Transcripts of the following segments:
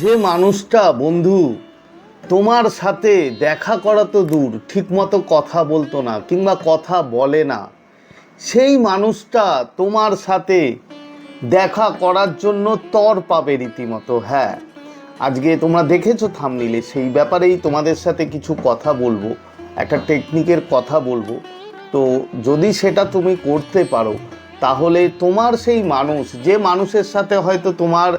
যে মানুষটা বন্ধু, তোমার সাথে দেখা করা তো দূর, ঠিকমতো কথা বলতো না কিংবা কথা বলে না। সেই মানুষটা তোমার সাথে দেখা করার জন্য তর পাবে রীতিমতো হ্যাঁ। আজকে তোমরা দেখেছ থামনিলে সেই ব্যাপারেই তোমাদের সাথে কিছু কথা বলব, একটা টেকনিকের কথা বলব। তো যদি সেটা তুমি করতে পারো, তাহলে তোমার সেই মানুষ, যে মানুষের সাথে হয়তো তোমার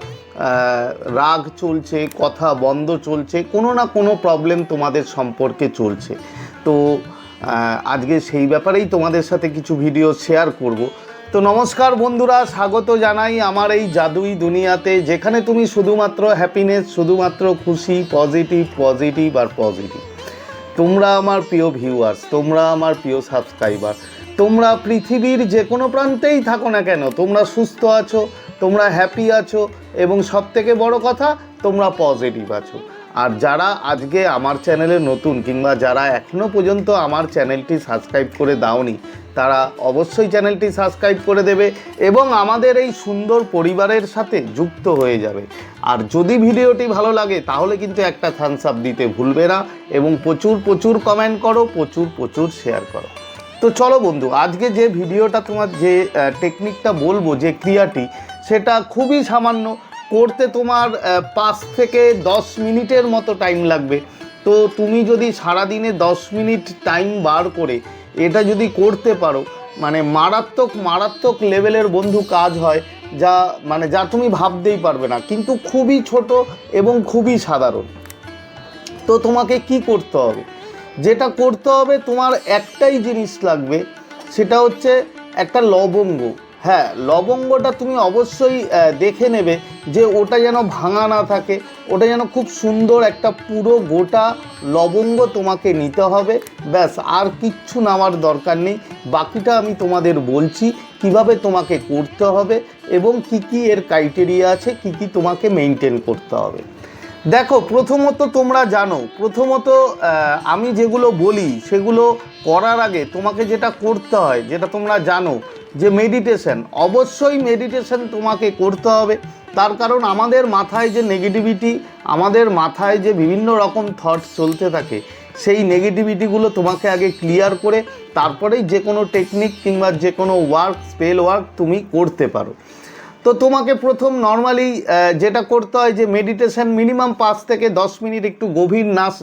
রাগ চলছে, কথা বন্ধ চলছে, কোনো না কোনো প্রবলেম তোমাদের সম্পর্কে চলছে। তো আজকে সেই ব্যাপারেই তোমাদের সাথে কিছু ভিডিও শেয়ার করব। তো নমস্কার বন্ধুরা, স্বাগত জানাই আমার এই জাদুই দুনিয়াতে, যেখানে তুমি শুধুমাত্র হ্যাপিনেস শুধুমাত্র খুশি পজিটিভ পজিটিভ আর পজিটিভ তোমরা আমার প্রিয় ভিউয়ার্স তোমরা আমার প্রিয় সাবস্ক্রাইবার তোমরা পৃথিবীর যে কোনো প্রান্তেই থাকো না কেন, তোমরা সুস্থ আছো তোমরা হ্যাপি আছো এবং সব থেকে বড় কথা, তোমরা পজিটিভ আছো। আর যারা আজকে আমার চ্যানেলে নতুন কিংবা যারা এখনও পর্যন্ত আমার চ্যানেলটি সাবস্ক্রাইব করে দাওনি, তারা অবশ্যই চ্যানেলটি সাবস্ক্রাইব করে দেবে এবং আমাদের এই সুন্দর পরিবারের সাথে যুক্ত হয়ে যাবে। আর যদি ভিডিওটি ভালো লাগে, তাহলে কিন্তু একটা থামস আপ দিতে ভুলবে না এবং প্রচুর প্রচুর কমেন্ট করো, প্রচুর প্রচুর শেয়ার করো। তো চলো বন্ধু, আজকে যে ভিডিওটা তোমার যে টেকনিকটা বলব, যে ক্রিয়াটি সেটা খুবই সামান্য। করতে তোমার পাঁচ থেকে দশ মিনিটের মতো টাইম লাগবে। তো তুমি যদি সারাদিনে দশ মিনিট টাইম বার করে এটা যদি করতে পারো মানে মারাত্মক মারাত্মক লেভেলের বন্ধু কাজ হয়, যা মানে যা তুমি ভাবতেই পারবে না। কিন্তু খুবই ছোট এবং খুবই সাধারণ। তো তোমাকে কি করতে হবে? যেটা করতে হবে, তোমার একটাই জিনিস লাগবে, সেটা হচ্ছে একটা লবঙ্গ। হ্যাঁ লবঙ্গটা তুমি অবশ্যই দেখে নেবে যে ওটা যেন ভাঙা না থাকে, ওটা যেন খুব সুন্দর একটা পুরো গোটা লবঙ্গ তোমাকে নিতে হবে। ব্যাস, আর কিচ্ছু নামার দরকার নেই। বাকিটা আমি তোমাদের বলছি, কীভাবে তোমাকে করতে হবে এবং কি কি এর ক্রাইটেরিয়া আছে, কি কি তোমাকে মেনটেন করতে হবে। দেখো, প্রথমত তোমরা জানো, প্রথমত আমি যেগুলো বলি, সেগুলো করার আগে তোমাকে যেটা করতে হয়, যেটা তোমরা জানো যে মেডিটেশন অবশ্যই মেডিটেশন তোমাকে করতে হবে। তার কারণ আমাদের মাথায় যে নেগেটিভিটি আমাদের মাথায় যে বিভিন্ন রকম থটস চলতে থাকে, সেই নেগেটিভিটিগুলো তোমাকে আগে ক্লিয়ার করে তারপরেই যে কোনো টেকনিক কিংবা যে কোনো ওয়ার্ক স্পেল ওয়ার্ক তুমি করতে পারো। তো তোমাকে প্রথম নর্মালি যেটা করতে হয় যে মেডিটেশন মিনিমাম পাঁচ থেকে দশ মিনিট একটু গভীর নাস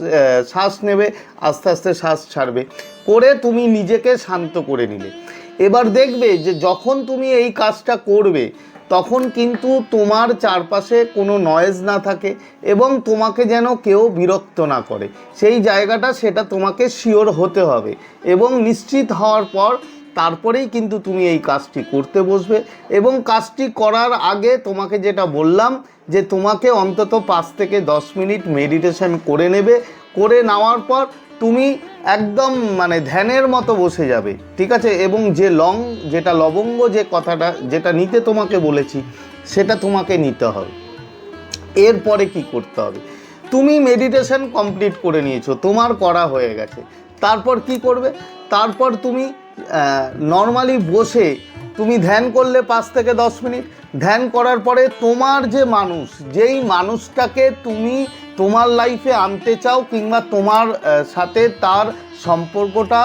শ্বাস নেবে, আস্তে আস্তে শ্বাস ছাড়বে। করে তুমি নিজেকে শান্ত করে নিলে। এবার দেখবে যে যখন তুমি এই কাজটা করবে, তখন কিন্তু তোমার চারপাশে কোনো নয়েজ না থাকে এবং তোমাকে যেন কেউ বিরক্ত না করে। সেই জায়গাটা সেটা তোমাকে শিওর হতে হবে এবং নিশ্চিত হওয়ার পর তারপরেই কিন্তু তুমি এই কাজটি করতে বসবে এবং কাজটি করার আগে তোমাকে যেটা বললাম যে তোমাকে অন্তত পাঁচ থেকে দশ মিনিট মেডিটেশন করে নেবে। করে নেওয়ার পর তুমি একদম মানে ধ্যানের মতো বসে যাবে, ঠিক আছে? এবং যে লং, যেটা লবঙ্গ যে কথাটা, যেটা নিতে তোমাকে বলেছি, সেটা তোমাকে নিতে হবে। এরপরে কি করতে হবে? তুমি মেডিটেশন কমপ্লিট করে নিয়েছো, তোমার করা হয়ে গেছে। তারপর কি করবে? তারপর তুমি নর্মালি বসে তুমি ধ্যান করলে পাঁচ থেকে দশ মিনিট। ধ্যান করার পরে তোমার যে মানুষ, যেই মানুষটাকে তুমি তোমার লাইফে আনতে চাও কিংবা তোমার সাথে তার সম্পর্কটা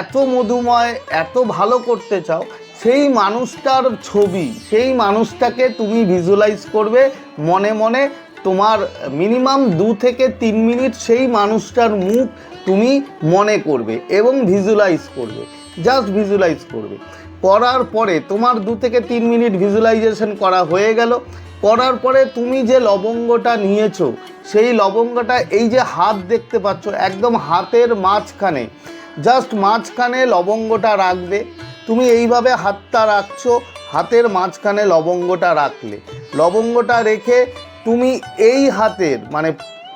এত মধুময়, এত ভালো করতে চাও, সেই মানুষটার ছবি, সেই মানুষটাকে তুমি ভিজুয়ালাইজ করবে, মনে মনে তোমার মিনিমাম দু থেকে তিন মিনিট সেই মানুষটার মুখ তুমি মনে করবে এবং ভিজুয়ালাইজ করবে। জাস্ট ভিজুয়ালাইজ করবে। করার পরে তোমার দু থেকে তিন মিনিট ভিজুয়ালাইজেশন করা হয়ে গেল। করার পরে তুমি যে লবঙ্গটা নিয়েছো, সেই লবঙ্গটা এই যে হাত দেখতে পাচ্ছ, একদম হাতের মাঝখানে। জাস্ট মাঝখানে লবঙ্গটা রাখবে। তুমি এইভাবে হাতটা রাখছো, হাতের মাঝখানে লবঙ্গটা রাখলে। লবঙ্গটা রেখে তুমি এই হাতের মানে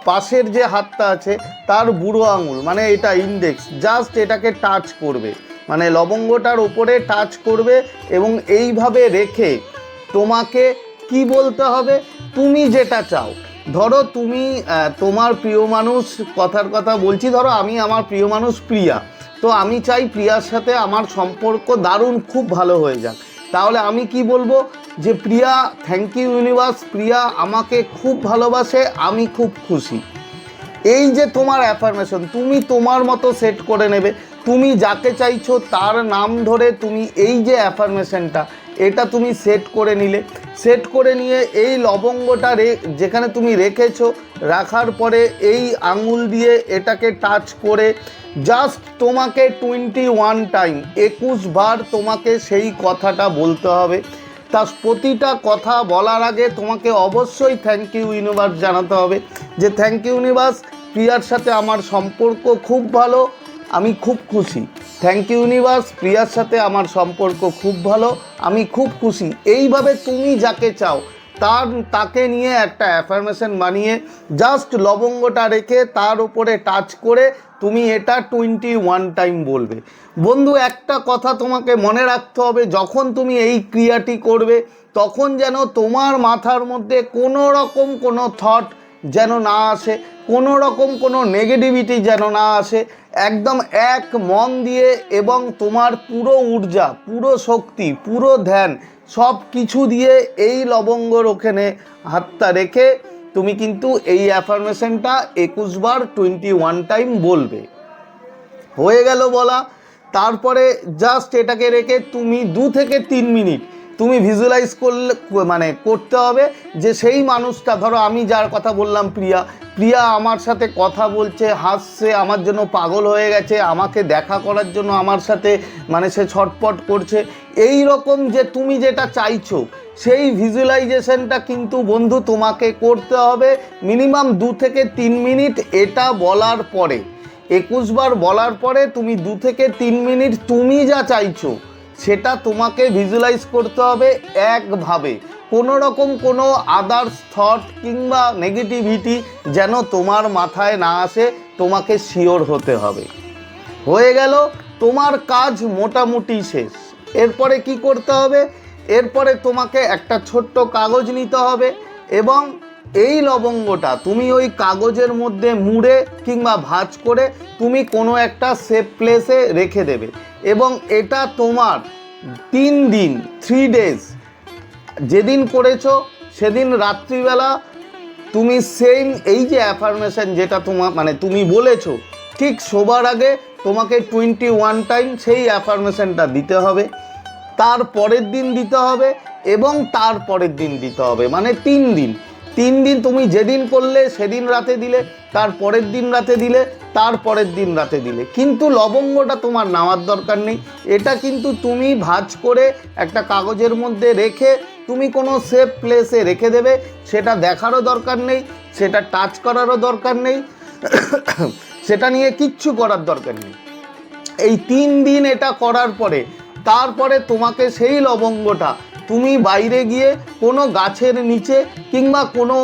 পাশের যে হাতটা আছে, তার বুড়ো আঙুল মানে এটা ইন্ডেক্স জাস্ট এটাকে টাচ করবে। মানে লবঙ্গটার ওপরে টাচ করবে এবং এইভাবে রেখে তোমাকে কি বলতে হবে? তুমি যেটা চাও। ধরো তুমি তোমার প্রিয় মানুষ, কথার কথা বলছি, ধরো আমি আমার প্রিয় মানুষ প্রিয়া। তো আমি চাই প্রিয়ার সাথে আমার সম্পর্ক দারুণ, খুব ভালো হয়ে যাক। তাহলে আমি কি বলব? যে Priya thank you universe Priya আমাকে খুব ভালোবাসে, আমি খুব খুশি। এই যে তোমার অ্যাফার্মেশন তুমি তোমার মতো সেট করে নেবে। তুমি যাকে চাইছো তার নাম ধরে তুমি এই যে অ্যাফার্মেশনটা এটা তুমি সেট করে নিলে। সেট করে নিয়ে এই লবঙ্গটা রে, যেখানে তুমি রেখেছো, রাখার পরে এই আঙুল দিয়ে এটাকে টাচ করে জাস্ট তোমাকে টোয়েন্টি ওয়ান টাইম একুশ বার তোমাকে সেই কথাটা বলতে হবে। তার প্রতিটা কথা বলার আগে তোমাকে অবশ্যই থ্যাংক ইউ ইউনিভার্স জানাতে হবে যে থ্যাংক ইউ ইউনিভার্স প্রিয়ার সাথে আমার সম্পর্ক খুব ভালো। আমি খুব খুশি। থ্যাংক ইউ ইউনিভার্স প্রিয়ার সাথে আমার সম্পর্ক খুব ভালো। আমি খুব খুশি। এইভাবে তুমি যাকে চাও, তার, তাকে নিয়ে একটা অ্যাফার্মেশন বানিয়ে জাস্ট লবঙ্গটা রেখে তার উপরে টাচ করে তুমি এটা টোয়েন্টি ওয়ান টাইম বলবে। বন্ধু, একটা কথা তোমাকে মনে রাখতে হবে, যখন তুমি এই ক্রিয়াটি করবে, তখন যেন তোমার মাথার মধ্যে কোনো রকম কোনো থট যেন না আসে, কোনো রকম কোনো নেগেটিভিটি যেন না আসে, একদম এক মন দিয়ে এবং তোমার পুরো ঊর্জা, পুরো শক্তি, পুরো ধ্যান সব কিছু দিয়ে এই লবঙ্গর ওখানে হাতটা রেখে তুমি কিন্তু এই অ্যাফার্মেশনটা একুশ বার টোয়েন্টি ওয়ান টাইম বলবে। হয়ে গেল বলা। তারপরে জাস্ট এটাকে রেখে তুমি দু থেকে তিন মিনিট তুমি ভিজুয়ালাইজ করলে মানে করতে হবে যে সেই মানুষটা, ধরো আমি যার কথা বললাম প্রিয়া প্রিয়া আমার সাথে কথা বলছে, হাসছে, আমার জন্য পাগল হয়ে গেছে, আমাকে দেখা করার জন্য আমার সাথে মানে সে ছটপট করছে। এই রকম যে তুমি যেটা চাইছো, সেই ভিজুয়ালাইজেশনটা কিন্তু বন্ধু তোমাকে করতে হবে মিনিমাম দু থেকে তিন মিনিট এটা বলার পরে। একুশ বার বলার পরে তুমি দু থেকে তিন মিনিট তুমি যা চাইছো সেটা তোমাকে ভিজুয়ালাইজ করতে হবে একভাবে। কোনো রকম কোনো আদার্স থট কিংবা নেগেটিভিটি যেন তোমার মাথায় না আসে, তোমাকে শিওর হতে হবে। হয়ে গেল, তোমার কাজ মোটামুটি শেষ। এরপরে কি করতে হবে? এরপরে তোমাকে একটা ছোট্ট কাগজ নিতে হবে এবং এই লবঙ্গটা তুমি ওই কাগজের মধ্যে মুড়ে কিংবা ভাঁজ করে তুমি কোনো একটা সেফ প্লেসে রেখে দেবে। এবং এটা তোমার তিন দিন থ্রি ডেজ যেদিন করেছ সেদিন রাত্রিবেলা তুমি সেম এই যে অ্যাফার্মেশন যেটা তোমার মানে তুমি বলেছ, ঠিক শোবার আগে তোমাকে টোয়েন্টি ওয়ান টাইম সেই অ্যাফার্মেশনটা দিতে হবে। তার পরের দিন দিতে হবে এবং তার পরের দিন দিতে হবে মানে তিন দিন। তিন দিন তুমি যেদিন করলে সেদিন রাতে দিলে, তার পরের দিন রাতে দিলে, তার পরের দিন রাতে দিলে। কিন্তু লবঙ্গটা তোমার নেওয়ার দরকার নেই। এটা কিন্তু তুমি ভাঁজ করে একটা কাগজের মধ্যে রেখে তুমি কোনো সেফ প্লেসে রেখে দেবে। সেটা দেখারও দরকার নেই, সেটা টাচ করারও দরকার নেই, সেটা নিয়ে কিচ্ছু করার দরকার নেই। এই তিন দিন এটা করার পরে, তারপরে তোমাকে সেই লবঙ্গটা তুমি বাইরে গিয়ে কোনো গাছের নিচে কিংবা কোনো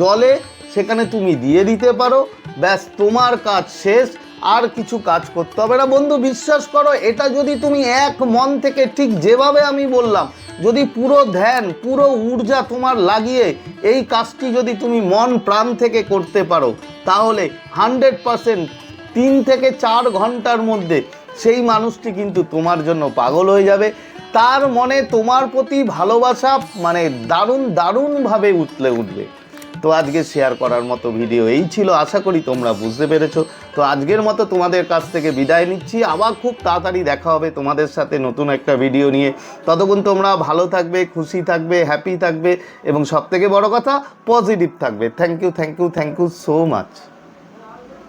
জলে সেখানে তুমি দিয়ে দিতে পারো। ব্যাস, তোমার কাজ শেষ, আর কিছু কাজ করতে হবে না। বন্ধু, বিশ্বাস করো, এটা যদি তুমি এক মন থেকে ঠিক যেভাবে আমি বললাম, যদি পুরো ধ্যান, পুরো ঊর্জা তোমার লাগিয়ে এই কাজটি যদি তুমি মন প্রাণ থেকে করতে পারো, তাহলে হান্ড্রেড পারসেন্ট তিন থেকে চার ঘণ্টার মধ্যে সেই মানুষটি কিন্তু তোমার জন্য পাগল হয়ে যাবে। তার মনে তোমার প্রতি ভালোবাসা মানে দারুণ, দারুণভাবে উতলে উঠবে। তো আজকে শেয়ার করার মতো ভিডিও এই ছিল, আশা করি তোমরা বুঝতে পেরেছ। তো আজকের মতো তোমাদের কাছ থেকে বিদায় নিচ্ছি। আবার খুব তাড়াতাড়ি দেখা হবে তোমাদের সাথে নতুন একটা ভিডিও নিয়ে। ততক্ষণ তোমরা ভালো থাকবে, খুশি থাকবে হ্যাপি থাকবে এবং সবথেকে বড় কথা পজিটিভ থাকবে। Thank you thank you thank you so much